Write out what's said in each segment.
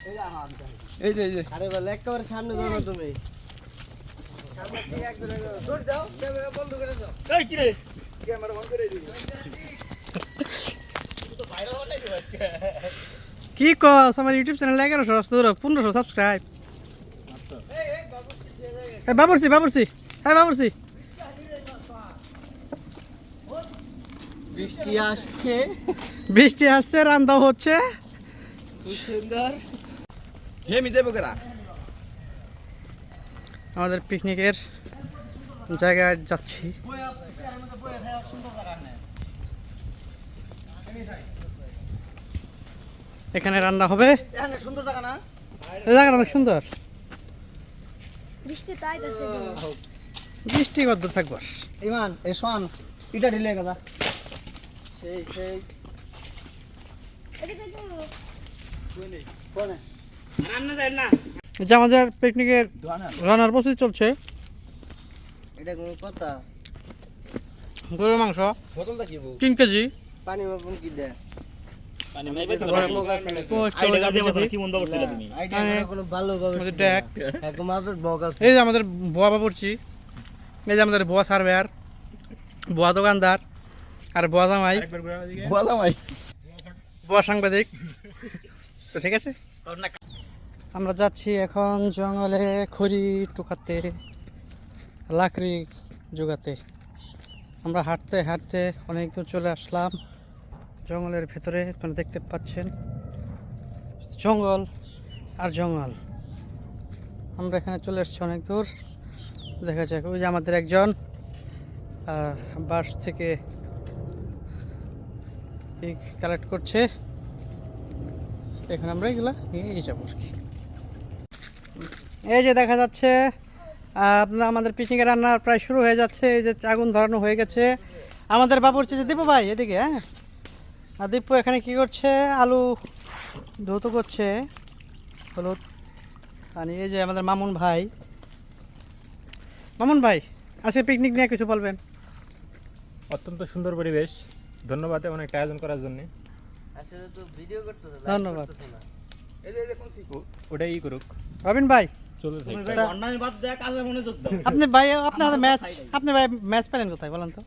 এই যে এই যে। আরে বলে একেবারে সামনে যাও না তুমি। সামনে থেকে একদম দৌড় দাও ক্যামেরা বন্ধ করে দাও। এই কি রে? ক্যামেরা বন্ধ করে দিবি। কি কস? আমার ইউটিউব চ্যানেল এগারোশো তোর? পনেরোশো সাবস্ক্রাইব হ্যাঁ বাবুরসি বাবুরসি হ্যাঁ বাবুরসি বৃষ্টি আসছে। বৃষ্টি আসছে রান্না হচ্ছে। সুন্দর। হেমি দেবো কেরা? আমাদের পিকনিকের জায়গায় যাচ্ছি। এখানে রান্না হবে। সুন্দর জায়গা না? জায়গাটা অনেক সুন্দর। বৃষ্টি তাই যাচ্ছে বৃষ্টি কত থাকব? ইমান এই সোয়ান ইটা ঢিলে কথা সেই সেই। যে আমাদের পিকনিকের রান্নার প্রস্তুতি চলছে। এটা কোনো কথা। গরুর মাংস তিন কেজি। পানি মাপুন কি দেয়? পোস্ট আইডিয়া কোনো ভালো আমাদের ডেক একদম মাপের বক আছে। এই যে আমাদের বোয়া বাবুরচি এই যে আমাদের বোয়া সার্ভেয়ার বোয়া দোকানদার আর বোয়া জামাই। বলা ভাই বোয়া সাংবাদিক। তো ঠিক আছে? আমরা যাচ্ছি এখন জঙ্গলে খড়ি টুকাতে, লাকড়ি জোগাতে। আমরা হাঁটতে হাঁটতে অনেক দূর চলে আসলাম। জঙ্গলের ভেতরে আপনারা দেখতে পাচ্ছেন জঙ্গল আর জঙ্গল। আমরা এখানে চলে এসেছি অনেক দূর। দেখা যাক, ওই যে আমাদের একজন বাস থেকে কালেক্ট করছে। এখন আমরা এগুলা নিয়ে যাব আর কি। এই যে দেখা যাচ্ছে আপনার আমাদের পিকনিকের রান্না প্রায় শুরু হয়ে যাচ্ছে। এই যে আগুন ধরানো হয়ে গেছে। আমাদের বাবুরচি যে দীপু ভাই এদিকে হ্যাঁ? আর দীপু এখানে কি করছে? আলু ধৌত করছে হলুদ। আর এই যে আমাদের মামুন ভাই। মামুন ভাই আজকে পিকনিক নিয়ে কিছু বলবেন? অত্যন্ত সুন্দর পরিবেশ। ধন্যবাদ এমন একটা আয়োজন করার জন্য। আসলে তো ভিডিও করতেছে ধন্যবাদ। এই যে কোন সি ওটাই ই করুক। রবিন ভাই চলতে থাক অন্যান্য বাদ দেয়া কাজে মনে যোগ দাও আপনি ভাই আপনার হাতে ম্যাচ আপনি ভাই ম্যাচ পেলেন কোথায় বলেন তো?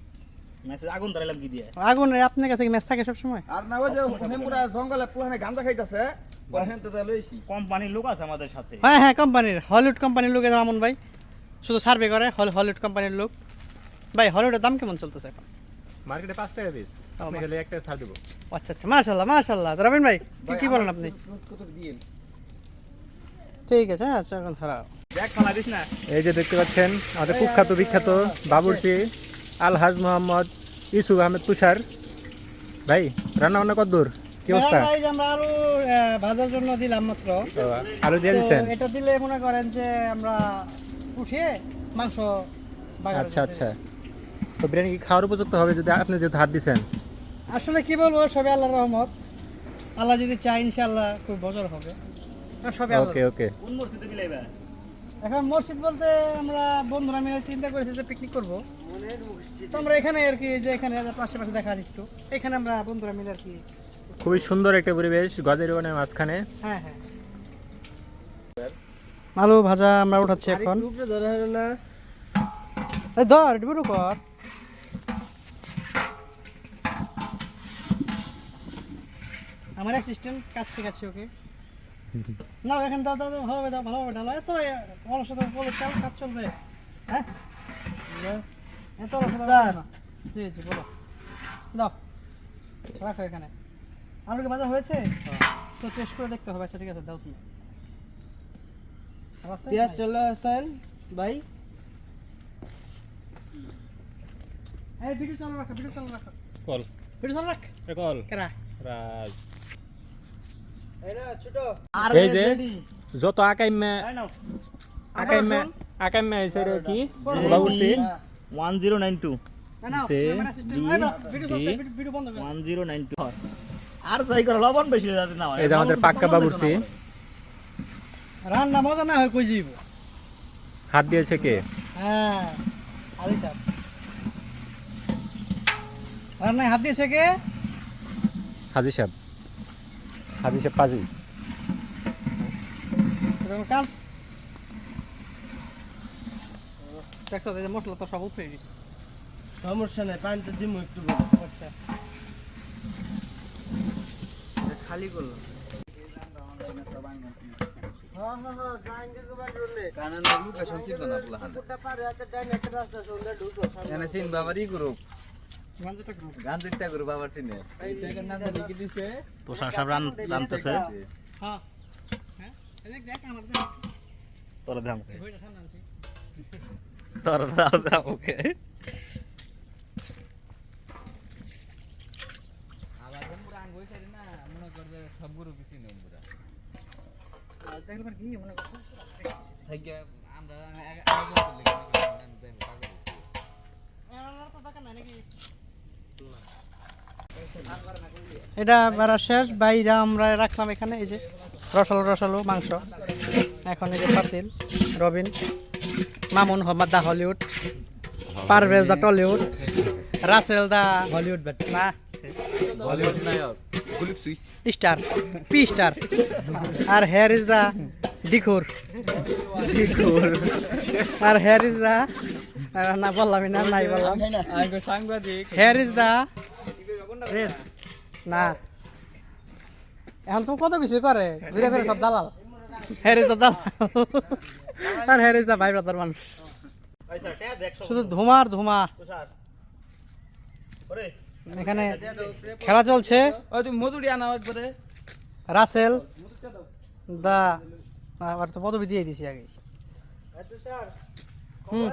মেসেজ আগুন ধরাইলাম কি দিয়ে? আগুন আপনার কাছে ম্যাচ থাকে সব সময় আর না ওই যে হেমুরা জঙ্গলে পুরানে গান্দা খাইতাছে পরে হেনতে যা লইছি। কোম্পানির লোক আছে আমাদের সাথে। হ্যাঁ হ্যাঁ কোম্পানির হলিউড কোম্পানির লোক মামুন ভাই। শুধু সার্ভে করে হল হলিউড কোম্পানির লোক। ভাই হলিউডের দাম কেমন চলতেছে এখন? মার্কেটে পাঁচ টাকা পিস আপনি একটা ছাড় দেবো। আচ্ছা আচ্ছা মাশাল্লাহ মাশাল্লাহ তো রবিন ভাই কি কি বলেন আপনি? কত ঠিক আছে হ্যাঁ আচ্ছা এখন ধরাও। এই যে দেখতে পাচ্ছেন আমাদের কুখ্যাত বিখ্যাত বাবুরচি আলহাজ মোহাম্মদ ইউসুফ আহমেদ তুষার। ভাই রান্না বান্না কত দূর? কি অবস্থা? আমরা আলু ভাজার জন্য দিলাম মাত্র। আলু দিয়ে দিচ্ছেন এটা দিলে মনে করেন যে আমরা উঠিয়ে মাংস আচ্ছা আচ্ছা। তো বিরিয়ানি কি খাওয়ার উপযুক্ত হবে যদি আপনি যেহেতু হাত দিচ্ছেন আসলে কি বলব সবে আল্লাহর রহমত। আল্লাহ যদি চায় ইনশাআল্লাহ খুব বছর হবে। আর সবে আল্লাহ ওকে ওকে। কোন মসজিদে বিলাইবা এখন মসজিদ বলতে আমরা বন্ধুরা মিলে চিন্তা করেছি যে পিকনিক করব। তো আমরা এখানে আর কি যে এখানে পাশে পাশে দেখা একটু এখানে আমরা বন্ধুরা মিলে আর কি খুবই সুন্দর একটা পরিবেশ গদের ওখানে মাঝখানে। হ্যাঁ হ্যাঁ। আলু ভাজা আমরা উঠাচ্ছি এখন। ধরা হলো না। ধর ডিবুটু কর। আমার অ্যাসিস্ট্যান্ট কাজ শেখাচ্ছি ওকে। না এখানে দাও দাও দাও, ভালোভাবে দাও ভালোভাবে ডালো এত অলসতা বলে চাল কাজ চলবে। হ্যাঁ? এত অলসতা। জি জি বলো। দাও রাখো এখানে। আলু কি ভাজা হয়েছে? তো টেস্ট করে দেখতে হবে। আচ্ছা ঠিক আছে দাও তুমি। পেঁয়াজ চলে আসেন ভাই। এই ভিডিও চালু রাখো ভিডিও চালু রাখো। কল। ভিডিও চালু রাখ। কল। কেরা? রাজ। এই যে যত আকাইমে আকাইমে আকাইমে এসে কি? বাবুরচি। One zero nine two. না নাও সে আমার অ্যাসিস্ট্যান্ট এই নাও, ভিডিও চলছে ডি, ভিডিও- ভিডিও বন্ধ করো। One zero nine two. আর যাই করে লবণ বেশি যাতে না এই যে আমাদের পাক্কা বাবুরচি। রান্না মজা না হয় কই যাইব? হাত দিয়েছে কে? হ্যাঁ রান্নায় হাত দিয়েছে কে? হাজি সাহেব। হাজি সাহেব পাজি। কাজ। দেখছ যে মশলা তো সব গেছে। সমস্যা নাই পানিতে দিমু একটু। আচ্ছা। খালি করলাম। হ্যাঁ হ্যাঁ হ্যাঁ কারণ লোকেশন চিন্তা না এনে চিন বাবার ই গ্রুপ গঞ্জটা করো গান দিতে গ্রুপ বাবার চিনে তুষার সাহেব রান দেখ আমার দাম তোর তোর দাম ওকে আবার পুরা আঙ্গ হইছে না মনে কর যে সব গ্রুপ চিনে পুরা আর দেখলে কি মনে করছ থেকে আমরা এটা বারা শেষ বাইরা আমরা রাখলাম এখানে এই যে রসালো রসালো মাংস। এখন এই যে পাতিল Robin Mamun Mohammad the Hollywood Parvez the Tollywood Russell the Hollywood না নায়ক কুলিপ সুইচ। স্টার পি স্টার আর হেয়ার ইজ দা ডিকুর ডিকুর আর হেয়ার ইজ দা না বললামই না নাই বললাম। Here is the. না। এখন তো কত কিছু করে? ঘুরে ফিরে সব দালাল। হেয়ার ইজ দা দালাল। আর হেয়ার ইজ দা ভাই ব্রাদার মানুষ। শুধু ধুমার ধুমা এখানে খেলা চলছে। তুমি রাসেল দা আবার তো পদবি দিয়ে দিছি আগে। স্যার। হুম।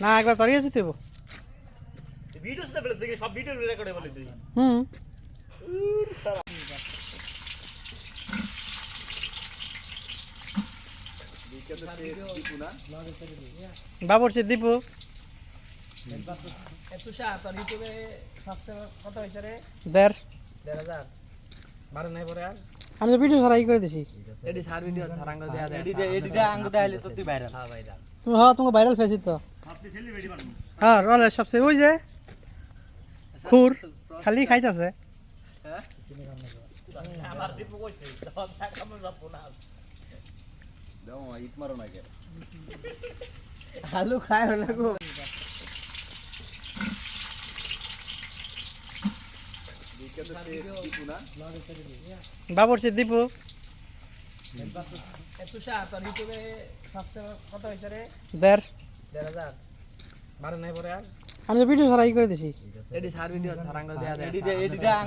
না একবার তরিয়ে যেতে। ভিডিও সাথে দেখি সব ভিডিও রেকর্ড করে ফেলেছি হুম বাবরচি দীপু দেড়। দেড় হাজার। বারো নাই পরে আর? আমি তো ভিডিও ছাড়াই করে দিছি। এডি সার ভিডিও সারাঙ্গ দেয়া দেয় এডি দে এডি দে আঙ্গ দেখাইলে তো তুই বাইরে হ্যাঁ তুমি হ্যাঁ ভাইরাল ফেসি তো হ্যাঁ রলে সবচেয়ে ওই যে খুর খালি খাইতেছে। আমার দীপু কইছে সব টাকা মন রাখব না। দাও ইট মারো না কে? আলু খায় না গো বাবরচি দীপু তুষার তোর ইউটিউবে সাবস্ক্রাইবার কত হয়েছে রে দেড় দেড় হাজার বারো নাই পরে আর আমি তো ভিডিও ছাড়াই করে দিছি এডি সার ভিডিও সারাঙ্গ দেয়া দেয় এডি দে এডি দে আঙ্গ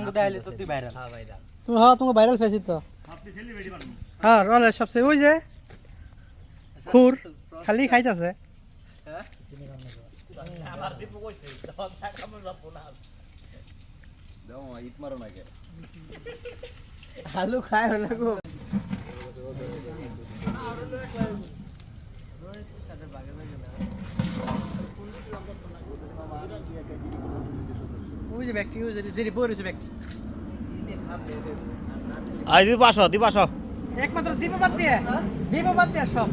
দেখাইলে তো তুই বাইরে হ্যাঁ ভাই দাম তুমি হ্যাঁ তোমাকে ভাইরাল ফেসি তো হ্যাঁ রলে সবচেয়ে ওই যে খুর খালি খাইতেছে। আমার দীপু কইছে সব টাকা মন রাখব না দাও ইট মারো না কে আলু খায় না গো ওই যে ব্যক্তি ওই যে যে বই রয়েছে ব্যক্তি আই দি পাশো দি পাশো একমাত্র দীপ বাদ দিয়ে দীপ বাদ দিয়ে সব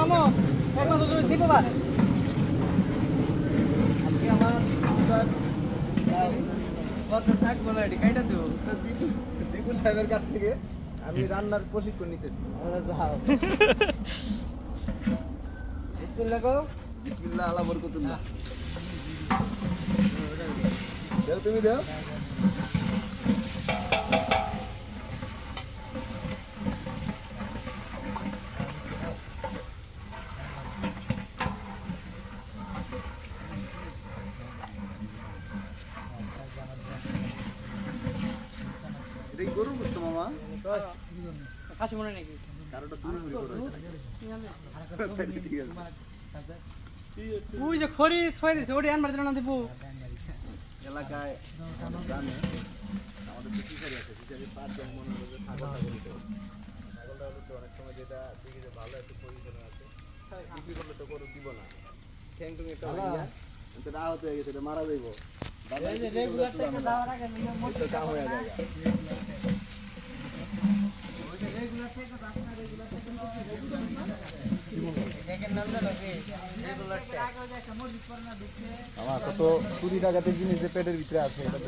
মামু একমাত্র বাদ আজকে আমার দীপু সাহেবের কাছ থেকে আমি রান্নার প্রশিক্ষণ নিতেছি আমরা যাও বিসমিল্লাহ গো বিসমিল্লাহ আল্লাহ বরকতুল্লাহ। দেও তুমি দেও এটা কি গরুর গোস্ত মামা হাসি মনে নাকি ওই যে খড়ি দিছে ওটি আনবার এলাকায় আমাদের যে ফিশারি আছে ফিশারি মনে ছাগলটা অনেক সময় যেটা দেখি যে ভালো একটু পজিশনে আছে বিক্রি করলে তো গরু দিব না। ঠ্যাং টুং একটা হয়ে আহত হয়ে গেছে এটা মারা যাইব। হয়ে যায়। আমার কত কুড়ি টাকাতে জিনিস যে পেটের ভিতরে আছে এটা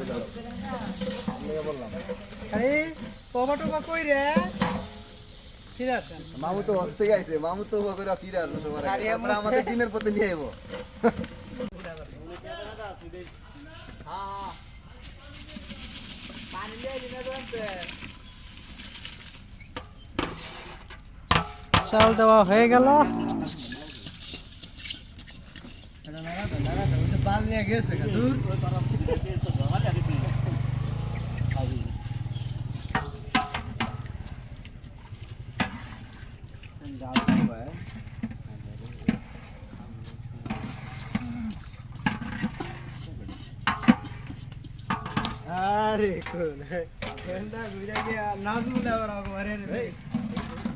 বললাম। টবা কই রে? ফিরে আসেন। মামু তো হস্তে গাইছে মামু তো করে ফিরে আসব সবার আগে। আমাদের দিনের পথে নিয়ে আইবো। চাল দেওয়া হয়ে গেল বাল নিয়ে গেছে দূর আরে কোন এন্ডা গুইরা গিয়া নাজমুল আবার আমারে রে ভাই যাবানো মারবা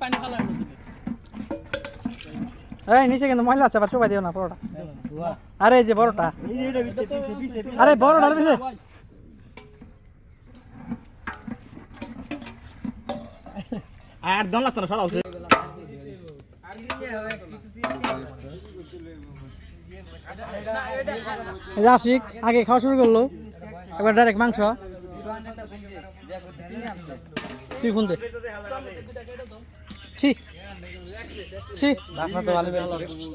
পানি এই নিচে কিন্তু মহিলা আছে আবার চুবাই দিও না বড়টা আরে এই যে বড়টা আরে বড়টা পিছে। আর দম লাগতো না সরাও আশিক আগে খাওয়া শুরু করল। এবার ডাইরেক্ট মাংস। তুই ফোন দে। ছি ছি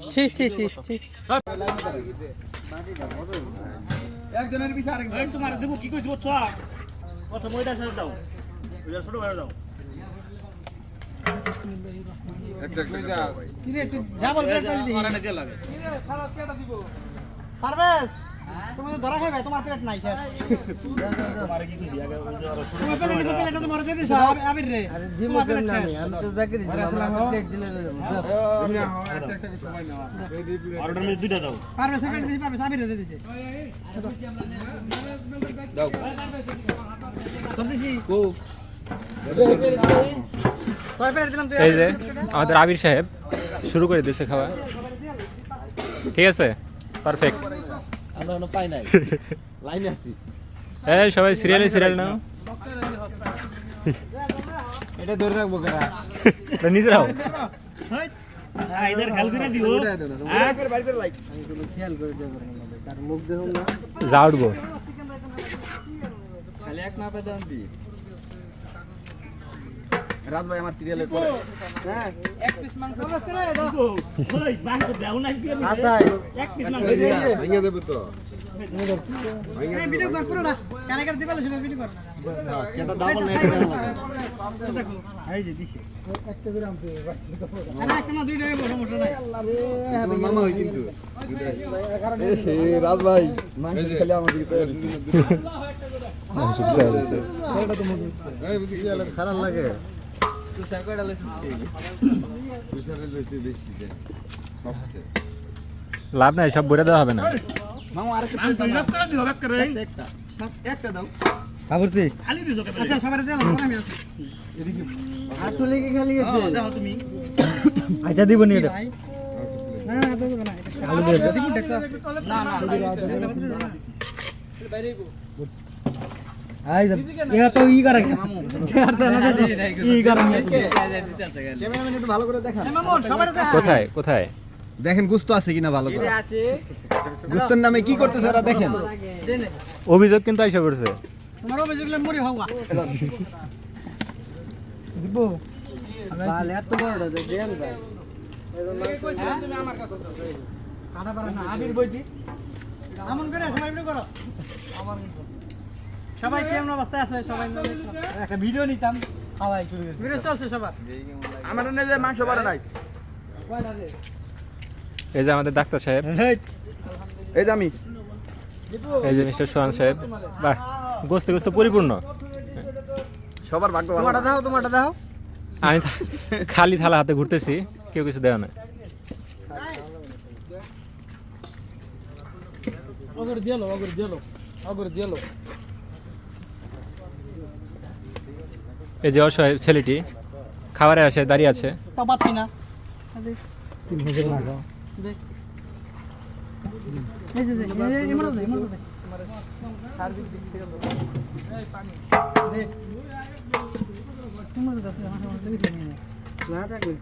ছি ছি ছি ছি একজনের পিছে আরেকজন তোমার দেবো কি কইছ বুঝছ প্রথম ওইটা ছেড়ে দাও ওইটা ছোট বেড়ে দাও পারবেশ তুমি তো ধরা খাইবে তোমার পেট নাই শেষ তোমার কি কইছি আগে ওই যে আরও তোমার পেট নিছো পেট তোমার দিয়ে দিছ আবির রে তোমার পেট শেষ আমি তো ব্যাকে দিছি আমরা প্লেট দিলে অর্ডার মধ্যে দুইটা দাও পারবেশ পেট দিছি পারবেশ আবির রে দিয়ে দিছে দাও চলতেছি তোর পেট দিলাম তুই এই যে আমাদের আবির সাহেব শুরু করে দিয়েছে খাওয়া ঠিক আছে? পারফেক্ট আমরা এখনও পাই নাই। লাইনে আছি। এই সবাই সিরিয়ালে সিরিয়াল নাও। এটা ধরে রাখব কারা? এটা নিজেরাও এদের খেয়াল করে দিও উঠায় দাও না, হ্যাঁ? করে বাইর করে লাইক। খেয়াল করে দেব তার মুখ দেখুন না। যা উঠবো। খালি এক মাপে দাম দি রাত ভাই আমার সিরিয়ালের পরে। হ্যাঁ। এক পিস মাংস করে দাও ওই মাংস দাও না কি আচ্ছা। এক পিস মাংস ভেঙে দেবো তো। এই ভিডিও কর পুরো না কানে কানে দিবালে শুনে ভিডিও কর। কেটা ডাবল না এটা দেখো এই যে দিছি। আরে একটা না দুইটা নাই। তোমার মামা হই কিন্তু। এ রাজ ভাই মাংস খেলে আমার দিকে খারাপ লাগে। লইছিস বেশি সবচেয়ে লাভ নাই সব বইটা দেওয়া হবে না মামা আরেকটা মাংস হিসাব করে দিও বেক করে একটা একটা দাও বাবুর্চি খালি দিছো কেন আচ্ছা সবারে দিলাম আমি আছি আসলে কি খালি গেছে দেখো তুমি আচ্ছা দিব নি এটা না না না আলু দিয়ে দিব দেখো না কোথায়? কোথায়? দেখেন গুস্ত আছে কিনা ভালো করে। গুস্তর নামে কি করতেছে ওরা দেখেন। অভিযোগ কিন্তু আইসা করছে তোমার অভিযোগ লাগলে মরি হওয়া দিব বাল এত বড় দেন ভাই কাটা পারে আবির বইটি। আমন করে সবাই ভিডিও করো। সবাই কেমন অবস্থায় আছে? সবাই একটা ভিডিও নিতাম খাওয়াই শুরু ভিডিও চলছে সবার। আমার যে মাংস বাড়া নাই। এই যে আমাদের ডাক্তার সাহেব। এই যে আমি। এই যে মিস্টার সোহান সাহেব। বাহ গোস্তে গোস্তে পরিপূর্ণ। সবার ভাগ্য ভালো। তোমারটা দাও তোমারটা দাও। আমি খালি থালা হাতে ঘুরতেছি কেউ কিছু দেওয়া না। অগর দিয়ালো অগর দিয়ালো অগর দিয়ালো এই যে অসহায় ছেলেটি খাবারের আসে দাঁড়িয়ে আছে। পাচ্ছি না।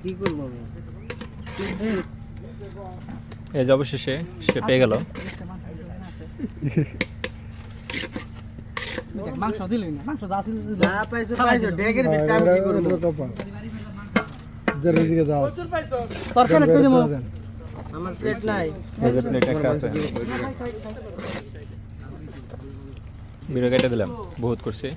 কি করব আমি? এই যে অবশেষে সে পেয়ে গেল। মাংস দিলে না মাংস দিলই না মাংস যা ছিল যা পাইছো পাইছো ডেকের ভিতরে আমি কি করব? তরকারি কই দেবো। আমার পেট নাই। এই প্লেট একটা আছে। ভিডিও কেটে দিলাম। বহুত করছি।